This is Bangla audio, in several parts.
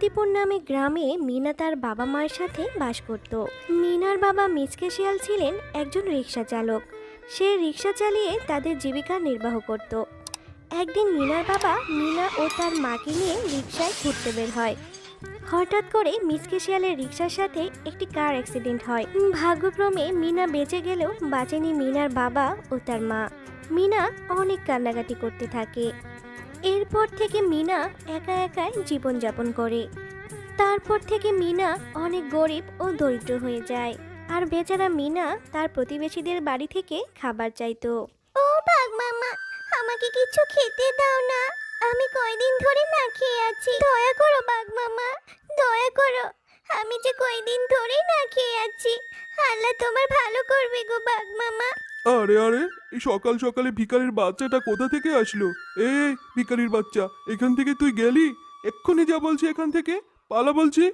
শান্তিপুর নামে গ্রামে মিনা তার বাবা মায়ের সাথে বাস করত। মিনার বাবা মিসকে শিয়াল ছিলেন একজন রিক্সা চালক। সে রিক্সা চালিয়ে তাদের জীবিকা নির্বাহ করত। একদিন মিনার বাবা মিনা ও তার মাকে নিয়ে রিক্সায় ঘুরতে বের হয়। হঠাৎ করে মিসকে শিয়ালের রিক্সার সাথে একটি কার অ্যাক্সিডেন্ট হয়। ভাগ্যক্রমে মিনা বেঁচে গেলেও বাঁচেনি মিনার বাবা ও তার মা। মিনা অনেক কান্নাকাটি করতে থাকে। এরপর থেকে মিনা একা একাই জীবনযাপন করে। তারপর থেকে মিনা অনেক গরিব ও দরিদ্র হয়ে যায়। আর বেচারা মিনা তার প্রতিবেশীদের বাড়ি থেকে খাবার চাইতো। ও বাঘ মামা, আমাকে কিছু খেতে দাও না। আমি কয়দিন ধরে না খেয়ে আছি। দয়া করো বাঘ মামা, দয়া করো। আমি যে কয়দিন ধরেই না খেয়ে আছি, আল্লাহ তোমার ভালো করবে গো বাঘ মামা। আরে আরে, এই সকাল সকালে ভিকারির বাচ্চাটা কোথা থেকে আসলো? এ ভিকারির বাচ্চা, এখান থেকে তুই গেলি? এক্ষুনি যা বলছি এখান থেকে। পালা বলছি।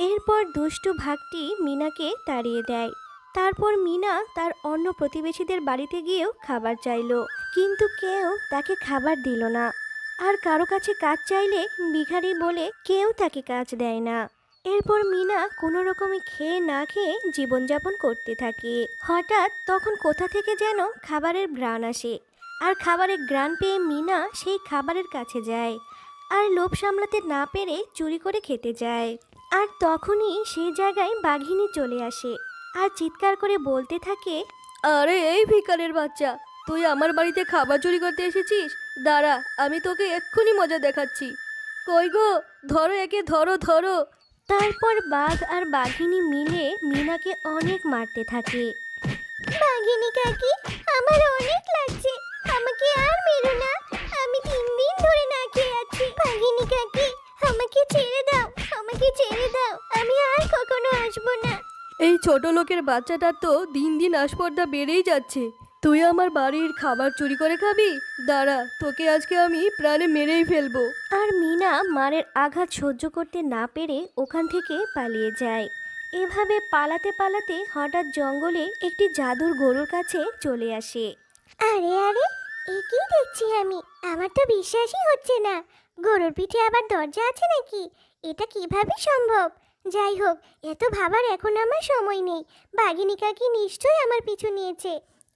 এরপর দুষ্টু ভাগটি মিনাকে তাড়িয়ে দেয়। তারপর মিনা তার অন্য প্রতিবেশীদের বাড়িতে গিয়েও খাবার চাইলো। কিন্তু কেউ তাকে খাবার দিল না। আর কারও কাছে কাজ চাইলে ভিখারি বলে কেউ তাকে কাজ দেয় না। এরপর মিনা কোনো রকমে খেয়ে না খেয়ে জীবনযাপন করতে থাকে। হঠাৎ তখন কোথা থেকে যেন খাবারের গ্রান আসে। আর খাবারের গ্রান পেয়ে মিনা সেই খাবারের কাছে যায়। আর লোভ সামলাতে না পেরে চুরি করে খেতে যায়। আর তখনই সেই জায়গায় বাঘিনী চলে আসে। আর চিৎকার করে বলতে থাকে, আরে, এই ভিকারের বাচ্চা, তুই আমার বাড়িতে খাবার চুরি করতে এসেছিস? দাঁড়া, আমি তোকে এক্ষুনি মজা দেখাচ্ছি। কই গো, ধরো একে, ধরো ধরো। তারপর বাঘ আর বাঘিনী মিলে মিনাকে অনেক মারতে থাকে। বাঘিনী কাকি, আমার অনেক লাগছে। আমাকে আর মেরো না। আমি তিন দিন ধরে না খেয়ে আছি। বাঘিনী কাকি, আমাকে ছেড়ে দাও। আমাকে ছেড়ে দাও। আমি আর কখনো আসব না। এই ছোট লোকের বাচ্চাটার তো দিন দিন আসপর্দা বেড়েই যাচ্ছে। তুই আমার বাড়ির খাবার চুরি করে খাবি? দাঁড়া তোকে আজকে আমি প্রাণে মেরেই ফেলব। আর মিনা মারের আঘাত সহ্য করতে না পেরে ওখান থেকে পালিয়ে যায়। এভাবে পালাতে পালাতে হঠাৎ জঙ্গলে একটি জাদুর গরুর কাছে চলে আসে। আরে আরে একই দেখছি আমি। আমার তো বিশ্বাসই হচ্ছে না। গরুর পিঠে আবার দরজা আছে নাকি? এটা কীভাবে সম্ভব? যাই হোক এত ভাবার এখন আমার সময় নেই। বাঘিনী কাকি নিশ্চয়ই আমার পিছু নিয়েছে।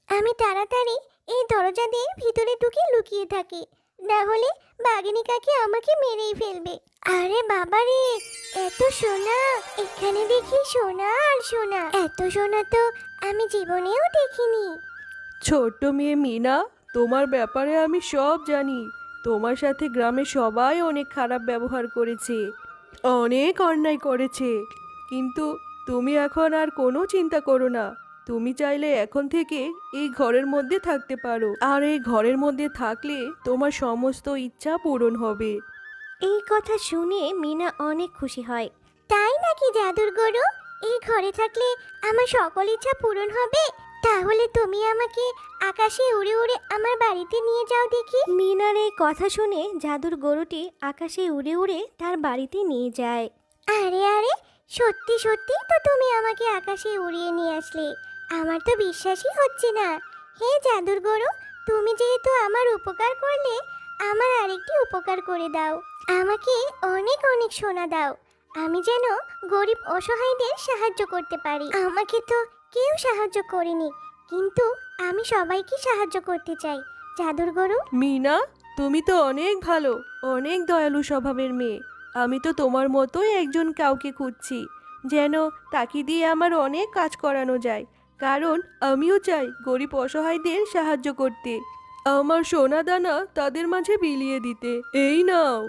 আমি তাড়াতাড়ি এই দরজা দিয়ে ভিতরে ঢুকে লুকিয়ে থাকি। না হলে বাঘিনী কাকি আমাকে মেরেই ফেলবে। আরে বাবা রে, এত সোনা, এখানে দেখি সোনা আর সোনা। এত সোনা তো আমি জীবনেও দেখিনি। ছোট্ট মেয়ে মিনা, তোমার ব্যাপারে আমি সব জানি। তোমার সাথে গ্রামে সবাই অনেক খারাপ ব্যবহার করেছে, অনেক অন্যায় করেছে। কিন্তু তুমি এখন আর কোনো চিন্তা করো না। তুমি চাইলে এখন থেকে এই ঘরের মধ্যে থাকতে পারো। আর এই ঘরের মধ্যে থাকলে তোমার সমস্ত ইচ্ছা পূরণ হবে। এই কথা শুনে মিনা অনেক খুশি হয়। তাই নাকি জাদুর গরু? এই ঘরে থাকলে আমার সকল ইচ্ছা পূরণ হবে? তাহলে তুমি আমাকে আকাশে উড়ে উড়ে আমার বাড়িতে নিয়ে যাও দেখি। মিনার এই কথা শুনে জাদুর গরুটি আকাশে উড়ে উড়ে তার বাড়িতে নিয়ে যায়। আরে আরে সত্যি সত্যি তো তুমি আমাকে আকাশে উড়িয়ে নিয়ে আসলে। আমার তো বিশ্বাসই হচ্ছে না। হে জাদুর গরু, তুমি যেহেতু আমার উপকার করলে, আমার আরেকটি উপকার করে দাও। আমাকে অনেক অনেক সোনা দাও। আমি যেন গরিব অসহায়দের সাহায্য করতে পারি। আমাকে তো কেউ সাহায্য করেনি, কিন্তু আমি সবাইকে সাহায্য করতে চাই। জাদুর গরু? মিনা, তুমি তো অনেক ভালো, অনেক দয়ালু স্বভাবের মেয়ে। আমি তো তোমার মতোই একজন কাউকে খুঁজছি, যেন তাকে দিয়ে আমার অনেক কাজ করানো যায়। কারণ আমিও চাই গরিব অসহায়দের সাহায্য করতে। আমার সোনা দানা তাদের মাঝে বিলিয়ে দিতে। এই নাও।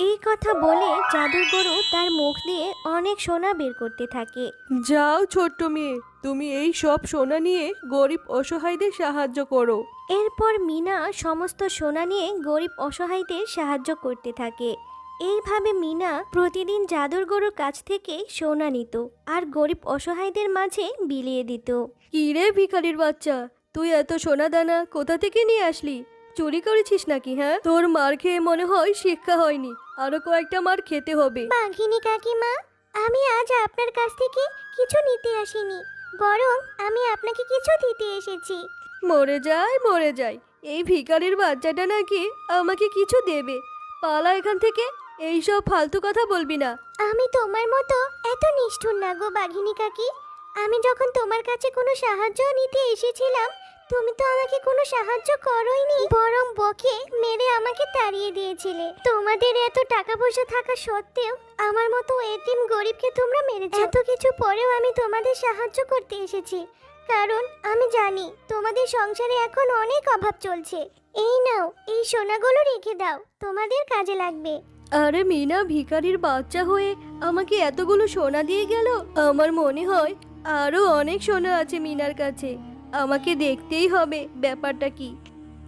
এই কথা বলে জাদুর গরু তার মুখ দিয়ে অনেক সোনা বের করতে থাকে। যাও ছোট্ট মেয়ে তুমি এই সব সোনা নিয়ে গরিব অসহায়দের সাহায্য করো। এরপর মিনা সমস্ত সোনা নিয়ে গরিব অসহায়দের সাহায্য করতে থাকে। এইভাবে মিনা প্রতিদিন জাদুর গরুর কাছ থেকে সোনা নিত আর গরিব অসহায়দের মাঝে বিলিয়ে দিত। কি রে ভিখারির বাচ্চা? তুই এত সোনা দানা কোথা থেকে নিয়ে আসলি? চুরি করেছিস নাকি হ্যাঁ? তোর মার খেয়ে মনে হয় শিক্ষা হয়নি। আরও কয়েকটা মার খেতে হবে। বাঘিনী কাকিমা আমি আজ আপনার কাছ থেকে কিছু নিতে আসিনি বরং আমি আপনাকে কিছু দিতে এসেছি। মরে যায় মরে যায়। এই ভিখারির বাচ্চাটা নাকি আমাকে কিছু দেবে। পালা এখান থেকে। এইসব ফালতু কথা বলবি না। আমি তোমার মতো এত নিষ্ঠুর না গো বাঘিনী কাকি, আমি যখন তোমার কাছে কোনো সাহায্য নিতে এসেছিলাম, তুমি তো আমাকে কোনো সাহায্য করোইনি। বরং বকে মেরে আমাকে তাড়িয়ে দিয়েছিলে। তোমাদের এত টাকা পয়সা থাকা সত্ত্বেও আমার মতো এতিম গরিবকে তোমরা মেরেছো। এত কিছু পরেও আমি তোমাদের সাহায্য করতে এসেছি। কারণ আমি জানি তোমাদের সংসারে এখন অনেক অভাব চলছে। এই নাও, এই সোনাগুলো রেখে দাও। তোমাদের কাজে লাগবে। আরে মিনা ভিখারির বাচ্চা হয়ে আমাকে এতগুলো সোনা দিয়ে গেল? আমার মনে হয় আরও অনেক সোনা আছে মিনার কাছে। আমাকে দেখতেই হবে ব্যাপারটা কি।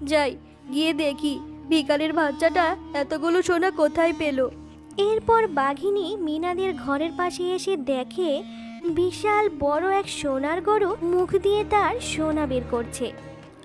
যাই গিয়ে দেখি ভিখারির বাচ্চাটা এতগুলো সোনা কোথায় পেল। এরপর বাঘিনী মিনাদের ঘরের পাশে এসে দেখে বিশাল বড় এক সোনার গরু মুখ দিয়ে তার সোনা বের করছে।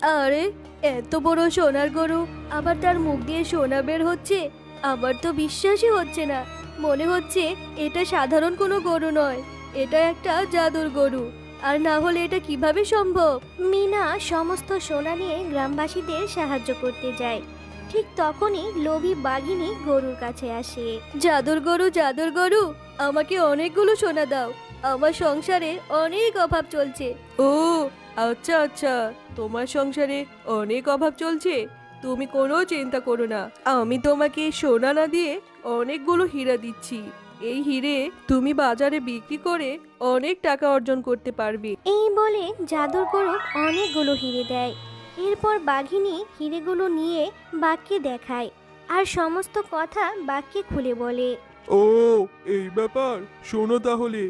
আরে এত বড় সোনার গরু আবার তার মুখ দিয়ে সোনা বের হচ্ছে? আমার তো বিশ্বাসই হচ্ছে না। মনে হচ্ছে এটা সাধারণ কোনো গরু নয়। এটা একটা জাদুর গরু। আর না হলে এটা কীভাবে সম্ভব? মিনা সমস্ত সোনা নিয়ে গ্রামবাসীদের সাহায্য করতে যায়। ঠিক তখনই লোভী বাঘিনী গরুর কাছে আসে। জাদুর গরু জাদুর গরু আমাকে অনেকগুলো সোনা দাও। আমার সংসারে অনেক অভাব চলছে। ও আচ্ছা আচ্ছা। তোমার সংসারে অনেক অভাব চলছে? তুমি কোনো চিন্তা করো না। আমি তোমাকে সোনা না দিয়ে অনেকগুলো হীরা দিচ্ছি। এই হিরে তুমি বাজারে বিক্রি করে অনেক টাকা অর্জন করতে পারবে। এই বলে জাদুর গরু অনেকগুলো হিরে দেয়। এরপর বাঘিনী হিরেগুলো নিয়ে বাঘকে দেখায় আর সমস্ত কথা বাঘকে খুলে বলে। ও এই ব্যাপার। শোনো তাহলে।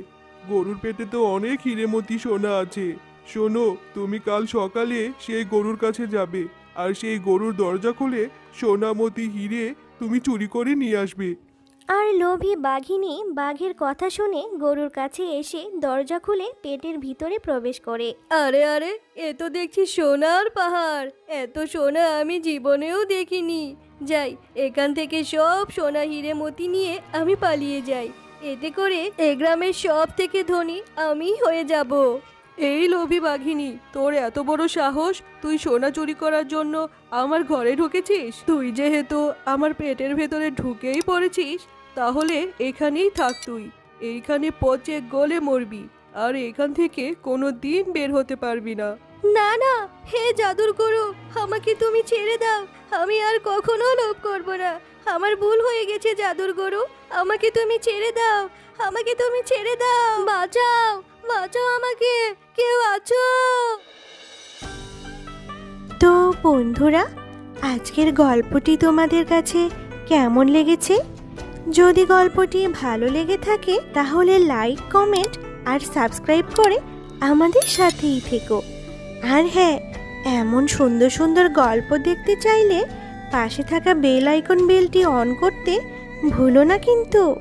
গরুর পেটে তো অনেক হিরেমতি সোনা আছে। শোনো তুমি কাল সকালে সেই গরুর কাছে যাবে। আর সেই গরুর দরজা খুলে সোনামতি হিরে তুমি চুরি করে নিয়ে আসবে। আর লোভী বাঘিনী বাঘের কথা শুনে গরুর কাছে এসে দরজা খুলে পেটের ভিতরে প্রবেশ করে। আরে আরে এ তো দেখছি সোনার পাহাড়। এত সোনা আমি জীবনেও দেখিনি। যাই এখান থেকে সব সোনা হিরে মতি নিয়ে আমি পালিয়ে যাই। এতে করে এ গ্রামের সব থেকে ধনী আমি হয়ে যাব। এই লোভী বাঘিনী, তোর এত বড় সাহস? তুই সোনা চুরি করার জন্য আমার ঘরে ঢুকেছিস? তুই যেহেতু আমার পেটের ভেতরে ঢুকেই পড়েছিস, তাহলে এখানেই থাক তুই। এইখানে পচে গলে মরবি, আর এখান থেকে কোনো দিন বের হতে পারবি না। না না, হে জাদুর গরু, আমাকে তুমি ছেড়ে দাও। আমি আর কখনো লোভ করব না। আমার ভুল হয়ে গেছে, জাদুর গরু। আমাকে তুমি ছেড়ে দাও। আমাকে তুমি ছেড়ে দাও। বাঁচাও। বাঁচাও আমাকে, কেউ আছো? তো বন্ধুরা, আজকের গল্পটি তোমাদের কাছে কেমন লেগেছে? যদি গল্পটি ভালো লেগে থাকে, তাহলে লাইক, কমেন্ট আর সাবস্ক্রাইব করে আমাদের সাথেই থেকো। আর হ্যাঁ এমন সুন্দর সুন্দর গল্প দেখতে চাইলে পাশে থাকা বেল আইকন বেলটি অন করতে ভুলো না কিন্তু।